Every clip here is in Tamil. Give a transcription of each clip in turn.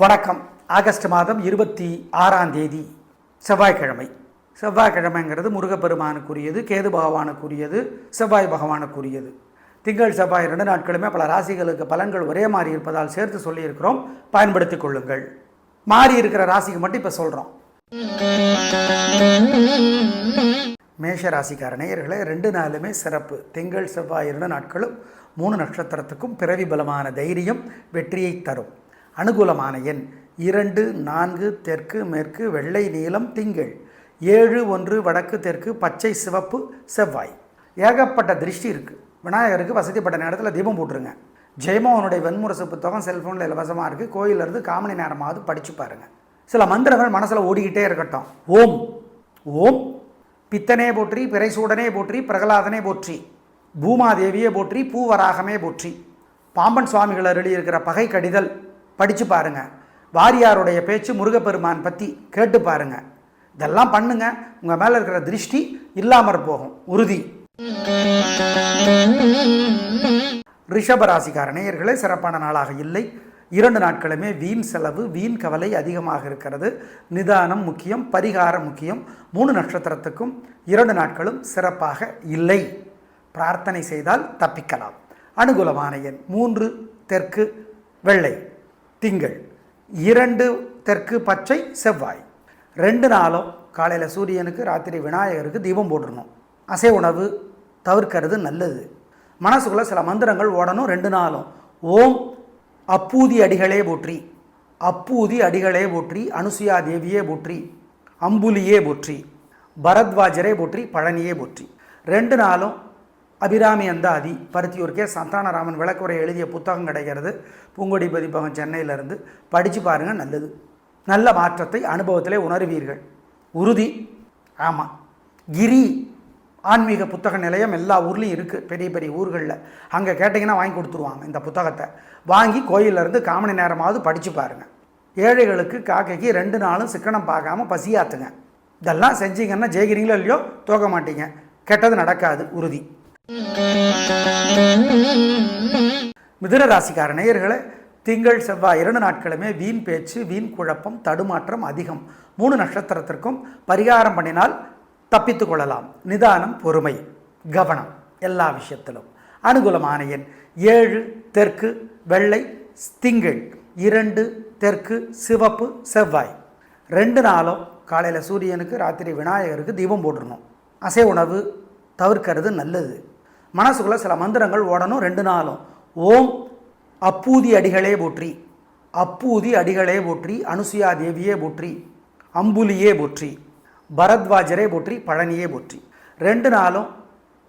வணக்கம். ஆகஸ்ட் மாதம் இருபத்தி ஆறாம் தேதி செவ்வாய்க்கிழமை. செவ்வாய்க்கிழமைங்கிறது முருகப்பெருமானுக்குரியது கேது பகவானுக்குரியது செவ்வாய் பகவானுக்குரியது. திங்கள் செவ்வாய் ரெண்டு நாட்களுமே பல ராசிகளுக்கு பலன்கள் ஒரே மாதிரி இருப்பதால் சேர்த்து சொல்லியிருக்கிறோம். பயன்படுத்திக் கொள்ளுங்கள். மாறி இருக்கிற ராசிக்கு மட்டும் இப்போ சொல்கிறோம் மேஷ ராசிக்கார நேயர்களே ரெண்டு நாளுமே சிறப்பு. திங்கள் செவ்வாய் இரண்டு நாட்களும் மூணு நட்சத்திரத்துக்கும் பிறவி பலமான தைரியம் வெற்றியை தரும். அனுகூலமான எண். இரண்டு நான்கு தெற்கு மேற்கு வெள்ளை நீலம் திங்கள். ஏழு ஒன்று வடக்கு தெற்கு பச்சை சிவப்பு செவ்வாய். ஏகப்பட்ட திருஷ்டி இருக்குது விநாயகருக்கு வசதிப்பட்ட நேரத்தில் தீபம் போட்டுருங்க. ஜெயமோகனுடைய வெண்முரசு புத்தகம் செல்ஃபோனில் இலவசமாக இருக்குது கோயிலிருந்து காமணி நேரமாவது படித்து பாருங்கள் சில மந்திரங்கள் மனசில் ஓடிக்கிட்டே இருக்கட்டும். ஓம். ஓம். பித்தனே போற்றி பிறைசூடனே போற்றி பிரகலாதனே போற்றி. பூமாதேவியே போற்றி பூவராகமே போற்றி. பாம்பன் சுவாமிகள் அருளி இருக்கிற பகை கடிதல். படித்து பாருங்க. வாரியாருடைய பேச்சு முருகப்பெருமான் பற்றி கேட்டு பாருங்க. இதெல்லாம் பண்ணுங்க. உங்கள் மேலே இருக்கிற திருஷ்டி இல்லாமற் போகும். உறுதி. ரிஷபராசிக்கார நேயர்களே சிறப்பான நாளாக இல்லை. இரண்டு நாட்களுமே வீண் செலவு வீண் கவலை அதிகமாக இருக்கிறது. நிதானம் முக்கியம் பரிகாரம் முக்கியம். மூணு நட்சத்திரத்துக்கும் இரண்டு நாட்களும் சிறப்பாக இல்லை. பிரார்த்தனை செய்தால் தப்பிக்கலாம். அனுகூலமான எண் மூன்று தெற்கு வெள்ளை. திங்கள். இரண்டு தெற்கு பச்சை செவ்வாய். ரெண்டு நாளும் காலையில் சூரியனுக்கு ராத்திரி விநாயகருக்கு தீபம் போட்டுடணும் அசை உணவு தவிர்க்கிறது நல்லது. மனசுக்குள்ளே சில மந்திரங்கள் ஓடணும். ரெண்டு நாளும் ஓம் அப்பூதி அடிகளே போற்றி. அப்பூதி அடிகளே போற்றி அனுசுயா தேவியே போற்றி அம்புலியே போற்றி பரத்வாஜரே போற்றி பழனியே போற்றி. ரெண்டு நாளும் அபிராமி அந்தாதி பருத்தியூர் கே சந்தானராமன் விளக்குரை எழுதிய புத்தகம் கிடைக்கிறது. பூங்கொடி பதிப்பகம் சென்னையிலேருந்து. படித்து பாருங்கள் நல்லது. நல்ல மாற்றத்தை அனுபவத்திலே உணர்வீர்கள். உறுதி. ஆமாம் கிரி. ஆன்மீக புத்தக நிலையம் எல்லா ஊர்லேயும் இருக்குது பெரிய பெரிய ஊர்களில். அங்கே கேட்டிங்கன்னா வாங்கி கொடுத்துருவாங்க இந்த புத்தகத்தை. வாங்கி கோயிலேருந்து காமணி நேரமாவது படித்து பாருங்கள் ஏழைகளுக்கு காக்கைக்கு ரெண்டு நாளும் சிக்கனம் பார்க்காம பசியாத்துங்க. இதெல்லாம் செஞ்சீங்கன்னா ஜெயிக்கிறீங்களோ இல்லையோ தோக்க மாட்டீங்க. கெட்டது நடக்காது. உறுதி. மிதுன ராசிக்கார நேயர்களே திங்கள் செவ்வாய் இரண்டு நாட்களுமே வீண் பேச்சு வீண் குழப்பம் தடுமாற்றம் அதிகம். மூணு நட்சத்திரத்திற்கும் பரிகாரம் பண்ணினால் தப்பித்து கொள்ளலாம். நிதானம் பொறுமை கவனம் எல்லா விஷயத்திலும். அனுகூலமான எண் ஏழு தெற்கு வெள்ளை திங்கள். இரண்டு தெற்கு சிவப்பு செவ்வாய். ரெண்டு நாளும் காலையில் சூரியனுக்கு ராத்திரி விநாயகருக்கு தீபம் போட்டுடணும் அசை உணவு தவிர்க்கிறது நல்லது. மனசுக்குள்ளே சில மந்திரங்கள் ஓடணும் ரெண்டு நாளும். ஓம் அப்பூதி அடிகளே போற்றி. அப்பூதி அடிகளே போற்றி. அனுசுயா தேவியே போற்றி. அம்புலியே போற்றி. பரத்வாஜரே போற்றி. பழனியே போற்றி. ரெண்டு நாளும்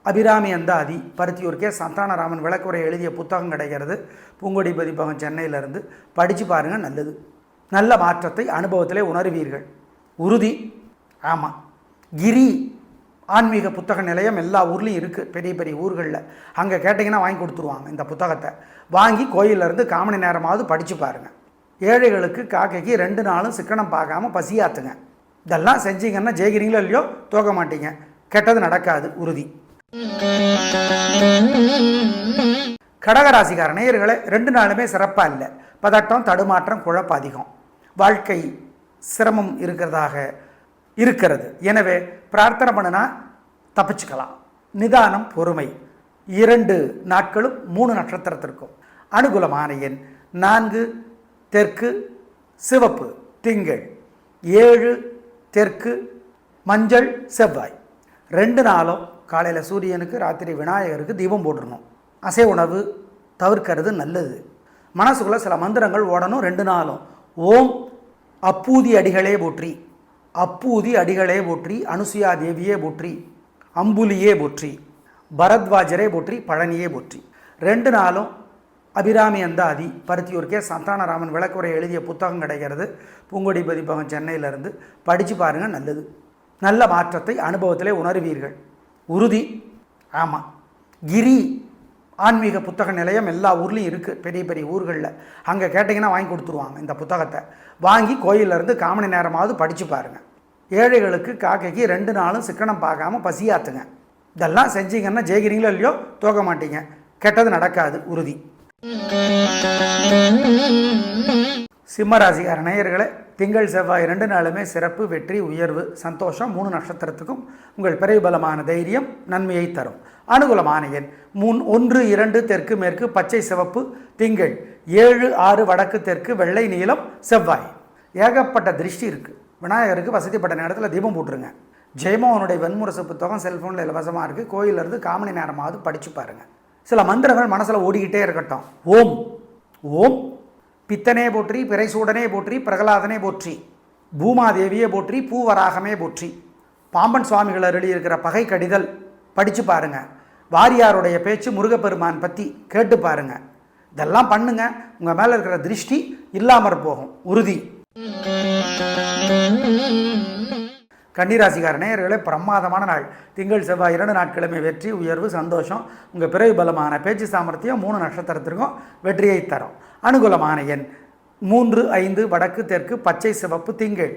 அபிராமி அந்தாதி. பருத்தியூருக்கே சந்தானராமன் விளக்குரை எழுதிய புத்தகம் கிடைக்கிறது. பூங்கொடி பதிப்பகம் சென்னையிலேருந்து. படித்து பாருங்கள் நல்லது. நல்ல மாற்றத்தை அனுபவத்திலே உணர்வீர்கள். உறுதி. ஆமாம் கிரி. ஆன்மீக புத்தக நிலையம் எல்லா ஊர்லேயும் இருக்குது பெரிய பெரிய ஊர்களில். அங்கே கேட்டிங்கன்னா வாங்கி கொடுத்துருவாங்க இந்த புத்தகத்தை. வாங்கி கோயிலேருந்து காமணி நேரமாவது படித்து பாருங்கள் ஏழைகளுக்கு காக்கைக்கு ரெண்டு நாளும் சிக்கனம் பார்க்காம பசியாத்துங்க. இதெல்லாம் செஞ்சீங்கன்னா ஜெயிக்கிறீங்களோ இல்லையோ தோக்க மாட்டீங்க. கெட்டது நடக்காது உறுதி. கடகராசிக்கார நேயர்களே ரெண்டு நாளுமே சிறப்பாக இல்லை. பதட்டம் தடுமாற்றம் குழப்பம் அதிகம். வாழ்க்கை சிரமம் இருக்கிறதாக இருக்கிறது. எனவே பிரார்த்தனை பண்ணுனா தப்பிச்சுக்கலாம். நிதானம் பொறுமை. இரண்டு நாட்களும் மூணு நட்சத்திரத்திற்கும். அனுகூலமான எண் நான்கு தெற்கு சிவப்பு திங்கள். ஏழு தெற்கு மஞ்சள் செவ்வாய். ரெண்டு நாளும் காலையில் சூரியனுக்கு ராத்திரி விநாயகருக்கு தீபம் போட்டுடணும் அசை உணவு தவிர்க்கிறது நல்லது. மனசுக்குள்ளே சில மந்திரங்கள் ஓடணும். ரெண்டு நாளும் ஓம் அப்பூதி அடிகளே போற்றி. அப்பூதி அடிகளே போற்றி அனுசுயா தேவியே போற்றி அம்புலியே போற்றி பரத்வாஜரே போற்றி பழனியே போற்றி. ரெண்டு நாளும் அபிராமி அந்தாதி பருத்தியூருக்கே சந்தானராமன் விளக்குரை எழுதிய புத்தகம் கிடைக்கிறது. பூங்கொடி பதிப்பகம் சென்னையிலேருந்து படித்து பாருங்கள் நல்லது. நல்ல மாற்றத்தை அனுபவத்திலே உணர்வீர்கள். உறுதி. ஆமாம் கிரி. ஆன்மீக புத்தக நிலையம் எல்லா ஊர்லேயும் இருக்குது பெரிய பெரிய ஊர்களில். அங்கே கேட்டிங்கன்னா வாங்கி கொடுத்துருவாங்க இந்த புத்தகத்தை. வாங்கி கோயிலேருந்து காமணி நேரமாவது படித்து பாருங்கள் ஏழைகளுக்கு காக்கைக்கு ரெண்டு நாளும் சிக்கனம் பார்க்காம பசியாத்துங்க. இதெல்லாம் செஞ்சீங்கன்னா ஜெயிக்கிறீங்களோ இல்லையோ தோக்க மாட்டீங்க. கெட்டது நடக்காது உறுதி. சிம்மராசிகார நேயர்களே திங்கள் செவ்வாய் ரெண்டு நாளுமே சிறப்பு வெற்றி உயர்வு சந்தோஷம் மூணு நட்சத்திரத்துக்கும் உங்கள் பிறை பலமான தைரியம் நன்மையை தரும். அனுகூலமான எண் முன் ஒன்று இரண்டு தெற்கு மேற்கு பச்சை சிவப்பு திங்கள் ஏழு ஆறு வடக்கு தெற்கு வெள்ளை நீளம் செவ்வாய். ஏகப்பட்ட திருஷ்டி இருக்குது விநாயகருக்கு வசதிப்பட்ட நேரத்தில் தீபம் போட்டுருங்க. ஜெயமோகனுடைய வெண்முரசு புத்தகம் செல்ஃபோனில் இலவசமாக இருக்குது கோயிலிருந்து காமணி நேரமாவது படித்து பாருங்கள் சில மந்திரங்கள் மனசில் ஓடிக்கிட்டே இருக்கட்டும். ஓம். ஓம். பித்தனே போற்றி பிறைசூடனே போற்றி பிரகலாதனே போற்றி. பூமாதேவியே போற்றி பூவராகமே போற்றி. பாம்பன் சுவாமிகள் அருளி இருக்கிற பகை கடிதல். படித்து பாருங்கள் வாரியாருடைய பேச்சு முருகப்பெருமான் பற்றி கேட்டு பாருங்கள் இதெல்லாம் பண்ணுங்கள் உங்கள் மேலே இருக்கிற திருஷ்டி இல்லாமற் போகும். உறுதி. கன்னிராசிக்கார நேயர்களே பிரமாதமான நாள். திங்கள் செவ்வாய் இரண்டு நாட்களுமே வெற்றி உயர்வு சந்தோஷம். உங்கள் பிறகு பலமான பேச்சு சாமர்த்தியம் மூணு நட்சத்திரத்திற்கும் வெற்றியை தரும். அனுகூலமான எண் மூன்று ஐந்து வடக்கு தெற்கு பச்சை சிவப்பு திங்கள்.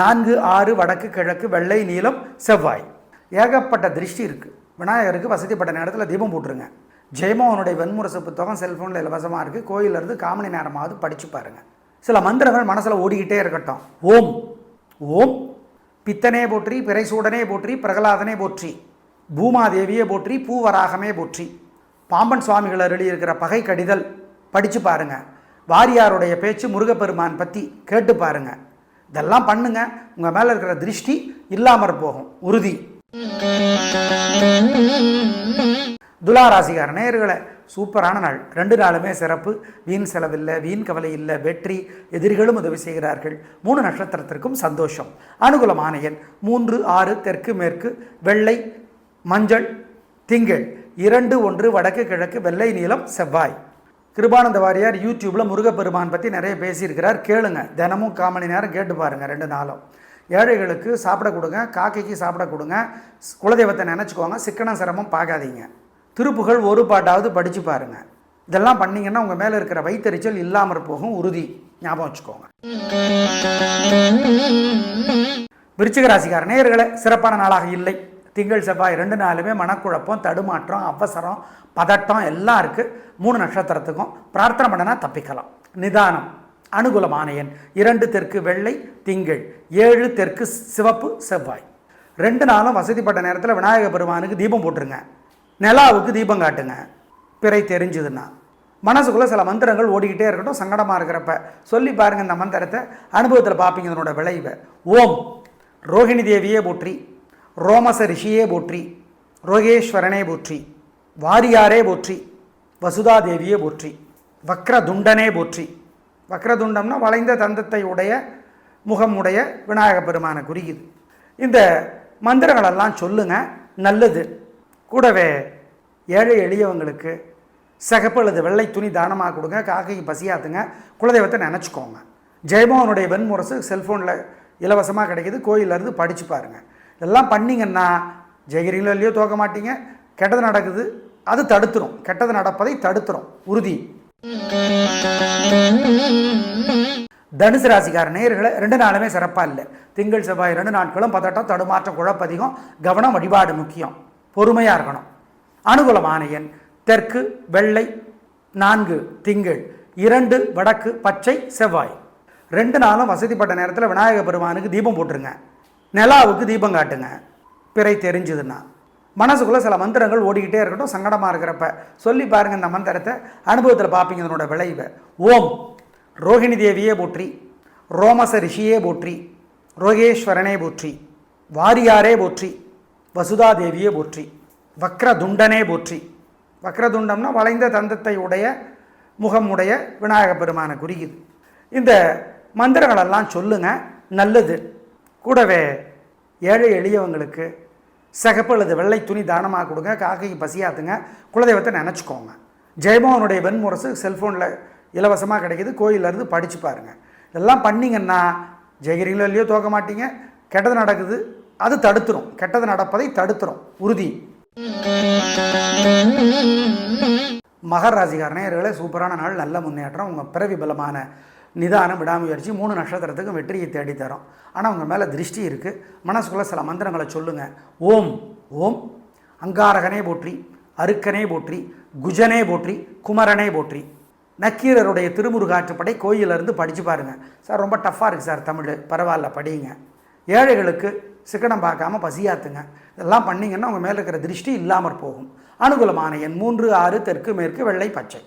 நான்கு ஆறு வடக்கு கிழக்கு வெள்ளை நீளம் செவ்வாய். ஏகப்பட்ட திருஷ்டி இருக்குது விநாயகருக்கு வசதிப்பட்ட நேரத்தில் தீபம் போட்டுருங்க. ஜெயமோகனுடைய வெண்முரசு புத்தகம் செல்ஃபோனில் இலவசமாக இருக்குது கோயிலேருந்து காமணி நேரமாவது படித்து பாருங்கள் சில மந்திரங்கள் மனசில் ஓடிக்கிட்டே இருக்கட்டும். ஓம். ஓம். பித்தனே போற்றி பிறைசூடனே போற்றி பிரகலாதனே போற்றி பூமாதேவியே போற்றி பூவராகமே போற்றி. பாம்பன் சுவாமிகள் அருளி இருக்கிற பகை கடிதல் படித்து பாருங்கள் வாரியாருடைய பேச்சு முருகப்பெருமான் பற்றி கேட்டு பாருங்கள் இதெல்லாம் பண்ணுங்கள் உங்கள் மேலே இருக்கிற திருஷ்டி இல்லாமற் போகும். உறுதி. துலாராசிகார நேயர்களே சூப்பரான நாள். ரெண்டு நாளுமே சிறப்பு. வீண் செலவில்லை வீண் கவலை இல்லை வெற்றி எதிரிகளும் உதவி செய்கிறார்கள். மூணு நட்சத்திரத்திற்கும் சந்தோஷம். அனுகூலமான எண் மூன்று ஆறு தெற்கு மேற்கு வெள்ளை மஞ்சள் திங்கள். இரண்டு ஒன்று வடக்கு கிழக்கு வெள்ளை நீளம் செவ்வாய். கிருபானந்த வாரியார் யூடியூப்பில் முருகப்பெருமான் பற்றி நிறைய பேசியிருக்கிறார். கேளுங்க. தினமும் காமணி மணி நேரம் கேட்டு பாருங்கள் ரெண்டு நாளும். ஏழைகளுக்கு சாப்பிட கொடுங்க காக்கைக்கு சாப்பிட கொடுங்க குலதெய்வத்தை நினச்சிக்கோங்க சிக்கன சிரமம் பார்க்காதீங்க. திருப்புகள் ஒரு பாட்டாவது படித்து பாருங்க. இதெல்லாம் பண்ணீங்கன்னா உங்கள் மேலே இருக்கிற வைத்தறிச்சல் இல்லாமல் போகும் உறுதி. ஞாபகம் வச்சுக்கோங்க. விருச்சிக ராசிக்கார நேயர்களை சிறப்பான நாளாக இல்லை. திங்கள் செவ்வாய் ரெண்டு நாளுமே மனக்குழப்பம் தடுமாற்றம் அவசரம் பதட்டம் எல்லாம் இருக்குது மூணு நட்சத்திரத்துக்கும் பிரார்த்தனை பண்ணனா தப்பிக்கலாம். நிதானம். அனுகூலமான எண் இரண்டு தெற்கு வெள்ளை திங்கள் ஏழு தெற்கு சிவப்பு செவ்வாய். ரெண்டு நாளும் வசதிப்பட்ட நேரத்தில் விநாயக பெருமானுக்கு தீபம் போட்டுருங்க. நிலாவுக்கு தீபம் காட்டுங்க. பிறை தெரிஞ்சுதுன்னா. மனசுக்குள்ளே சில மந்திரங்கள் ஓடிக்கிட்டே இருக்கட்டும் சங்கடமாக இருக்கிறப்ப. சொல்லி பாருங்கள் இந்த மந்திரத்தை. அனுபவத்தில் பார்ப்பீங்க இதனோட விளைவை. ஓம் ரோஹிணி தேவியே போற்றி. ரோமச ரிஷியே போற்றி. ரோகேஸ்வரனே போற்றி. வாரியாரே போற்றி. வசுதா தேவியே போற்றி. வக்ர துண்டனே போற்றி. வக்ரதுண்டம்னா வளைந்த தந்தத்தை உடைய முகம் உடைய விநாயக பெருமானை குறிக்குது. இந்த மந்திரங்களெல்லாம் சொல்லுங்க நல்லது. கூடவே ஏழை எளியவங்களுக்கு சிகப்பு அல்லது வெள்ளை துணி தானமாக கொடுங்க காக்கைக்கு பசியாத்துங்க குலதெய்வத்தை நினச்சிக்கோங்க. ஜெயமோகனுடைய வெண்முரசு செல்ஃபோனில் இலவசமாக கிடைக்கிது கோயிலேருந்து படித்து பாருங்கள் இதெல்லாம் பண்ணிங்கன்னா ஜெயகிரிங்களோ இல்லையோ தோக்க மாட்டீங்க. கெட்டது நடக்குது அது தடுத்துரும். கெட்டது நடப்பதை தடுத்துரும். உறுதி. தனுசு ராசிக்கார நேயர்களை ரெண்டு நாளுமே சிறப்பாக இல்லை. திங்கள் செவ்வாய் ரெண்டு நாட்களும் பதட்டம் தடுமாற்றம் குழப்பதிகம் கவனம் வழிபாடு முக்கியம். பொறுமையாக இருக்கணும். அனுகூலமான எண் தெற்கு வெள்ளை நான்கு திங்கள் இரண்டு வடக்கு பச்சை செவ்வாய். ரெண்டு நாளும் வசதிப்பட்ட நேரத்தில் விநாயகர் பெருமானுக்கு தீபம் போட்டுருங்க. நிலாவுக்கு தீபம் காட்டுங்க. பிறை தெரிஞ்சுதுன்னா. மனசுக்குள்ளே சில மந்திரங்கள் ஓடிக்கிட்டே இருக்கட்டும் சங்கடமாக இருக்கிறப்ப. சொல்லி பாருங்கள் இந்த மந்திரத்தை. அனுபவத்தில் பார்ப்பீங்க இதனோட விளைவை. ஓம். ரோஹிணி தேவியே போற்றி. ரோமச ரிஷியே போற்றி. ரோகேஸ்வரனே போற்றி. வாரியாரே போற்றி. வசுதா தேவியே போற்றி. வக்ரதுண்டனே போற்றி. வக்ரதுண்டம்னா வளைந்த தந்தத்தை உடைய முகம் உடைய விநாயக பெருமானை குறிக்குது. இந்த மந்திரங்களெல்லாம் சொல்லுங்கள் நல்லது. கூடவே ஏழை எளியவங்களுக்கு சிகப்பு அல்லது வெள்ளை துணி தானமாக கொடுங்க காக்கைக்கு பசியாத்துங்க குலதெய்வத்தை நினச்சிக்கோங்க. ஜெயமோகனுடைய வெண்முரசு செல்ஃபோனில் இலவசமாக கிடைக்கிது கோயிலேருந்து படித்து பாருங்கள் இதெல்லாம் பண்ணிங்கன்னா ஜெயகிரிங்களோ இல்லையோ தோக்க மாட்டீங்க. கெட்டது நடக்குது அது தடுத்துரும். கெட்டது நடப்பதை தடுத்துரும். உறுதி. மகர் ராசிக்கார நேயர்களே சூப்பரான நாள் நல்ல முன்னேற்றம். உங்கள் பிறவி பலமான நிதானம் விடாமுயற்சி மூணு நட்சத்திரத்துக்கும் வெற்றியை தேடித்தரும். ஆனால் உங்கள் மேலே திருஷ்டி இருக்குது மனசுக்குள்ளே சில மந்திரங்களை சொல்லுங்கள் ஓம் ஓம். அங்காரகனே போற்றி அருக்கனே போற்றி குஜனே போற்றி குமரனே போற்றி. நக்கீரருடைய திருமுருகாற்றுப்படை கோயிலிருந்து படித்து பாருங்கள் சார் ரொம்ப டஃப்பாக இருக்குது சார் தமிழ். பரவாயில்ல படியுங்க ஏழைகளுக்கு சிக்கனம் பார்க்காம பசியாத்துங்க. இதெல்லாம் பண்ணிங்கன்னா உங்கள் மேலே இருக்கிற திருஷ்டி இல்லாமற் போகும். அனுகூலமான எண் மூன்று ஆறு தெற்கு மேற்கு வெள்ளை பச்சை.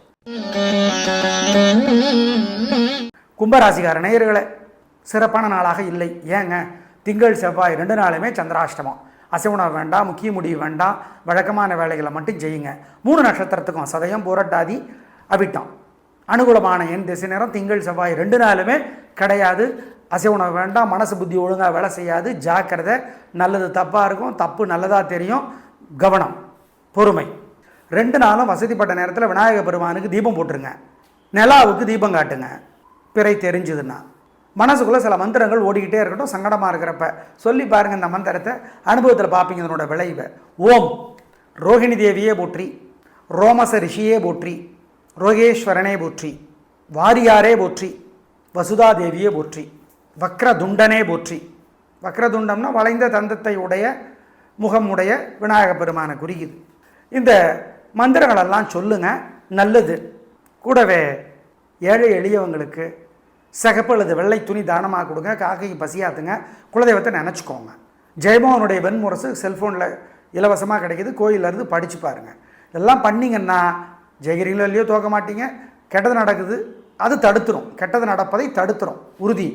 கும்பராசிகார நேயர்களே சிறப்பான நாளாக இல்லை. ஏங்க திங்கள் செவ்வாய் ரெண்டு நாளுமே சந்திராஷ்டமம். அசைவுணவு வேண்டாம் முக்கிய முடிவு வேண்டாம் வழக்கமான வேலைகளை மட்டும் செய்யுங்க. மூணு நட்சத்திரத்துக்கும் சதயம் புரட்டாதி அவிட்டம். அனுகூலமான என் திசை நேரம் திங்கள் செவ்வாய் ரெண்டு நாளுமே கிடையாது. அசைவுணவு வேண்டாம் மனசு புத்தி ஒழுங்காக வேலை செய்யாது. ஜாக்கிரதை நல்லது தப்பாக இருக்கும் தப்பு நல்லதாக தெரியும். கவனம் பொறுமை. ரெண்டு நாளும் வசதிப்பட்ட நேரத்தில் விநாயகர் பெருமானுக்கு தீபம் போட்டுருங்க. நிலாவுக்கு தீபம் காட்டுங்க. பிறை தெரிஞ்சுதுன்னா. மனசுக்குள்ளே சில மந்திரங்கள் ஓடிக்கிட்டே இருக்கட்டும் சங்கடமாக இருக்கிறப்ப. சொல்லி பாருங்கள் இந்த மந்திரத்தை. அனுபவத்தில் பார்ப்பீங்க இதனோட விளைவை. ஓம். ரோகிணி தேவியே போற்றி. ரோமச ரிஷியே போற்றி. ரோகேஸ்வரனே போற்றி. வாரியாரே போற்றி. வசுதா தேவியே போற்றி. வக்ரதுண்டனே போற்றி. வக்ரதுண்டம்னா வளைந்த தந்தத்தை உடைய முகம் உடைய விநாயக பெருமானை குறிக்குது. இந்த மந்திரங்களெல்லாம் சொல்லுங்கள் நல்லது. கூடவே ஏழை எளியவங்களுக்கு சிகப்பு அல்லது வெள்ளை துணி தானமாக கொடுங்க காக்கைக்கு பசியாத்துங்க குலதெய்வத்தை நினச்சிக்கோங்க. ஜெயமோகனுடைய வெண்முரசு செல்ஃபோனில் இலவசமாக கிடைக்குது கோயிலேருந்து படித்து பாருங்கள் இதெல்லாம் பண்ணிங்கன்னா ஜெயகிரிங்களோ இல்லையோ தோக்க மாட்டீங்க. கெட்டது நடக்குது அது தடுத்துரும். கெட்டது நடப்பதை தடுத்துரும். உறுதி.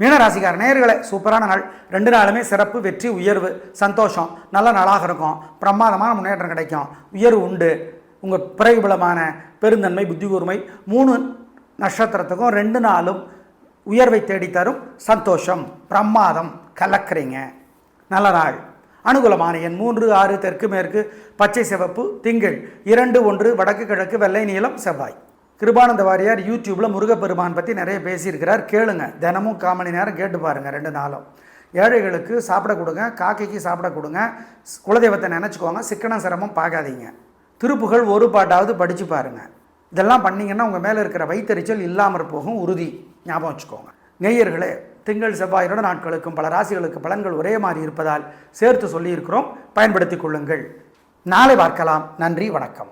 மீனராசிக்கார நேர்களை சூப்பரான நாள். ரெண்டு நாளுமே சிறப்பு வெற்றி உயர்வு சந்தோஷம். நல்ல நாளாக இருக்கும். பிரமாதமான முன்னேற்றம் கிடைக்கும். உயர்வு உண்டு. உங்கள் பிறகுபலமான பெருந்தன்மை புத்தி கூர்மை மூணு நட்சத்திரத்துக்கும் ரெண்டு நாளும் உயர்வை தேடித்தரும் சந்தோஷம் பிரமாதம் கலக்கிறீங்க. நல்ல நாள். அனுகூலமான எண் மூன்று ஆறு தெற்கு மேற்கு பச்சை சிவப்பு திங்கள் இரண்டு ஒன்று வடக்கு கிழக்கு வெள்ளை நீளம் செவ்வாய். கிருபானந்த வாரியார் யூடியூப்பில் முருகப்பெருமான் பற்றி நிறைய பேசியிருக்கிறார். கேளுங்க. தினமும் கால் மணி நேரம் கேட்டு பாருங்கள் ரெண்டு நாளும். ஏழைகளுக்கு சாப்பிட கொடுங்க காக்கைக்கு சாப்பிட கொடுங்க குலதெய்வத்தை நினச்சிக்கோங்க சிக்கனம் சிரமம் பார்க்காதீங்க. திருப்புகழ் ஒரு பாட்டாவது படித்து பாருங்கள் இதெல்லாம் பண்ணிங்கன்னா உங்கள் மேலே இருக்கிற வைத்தறிச்சல் இல்லாமல் போகும் உறுதி. ஞாபகம் வச்சுக்கோங்க. நெய்யர்களே திங்கள் செவ்வாயிரோட நாட்களுக்கும் பல ராசிகளுக்கு பலன்கள் ஒரே மாதிரி இருப்பதால் சேர்த்து சொல்லியிருக்கிறோம். பயன்படுத்திக் கொள்ளுங்கள். நாளை பார்க்கலாம். நன்றி வணக்கம்.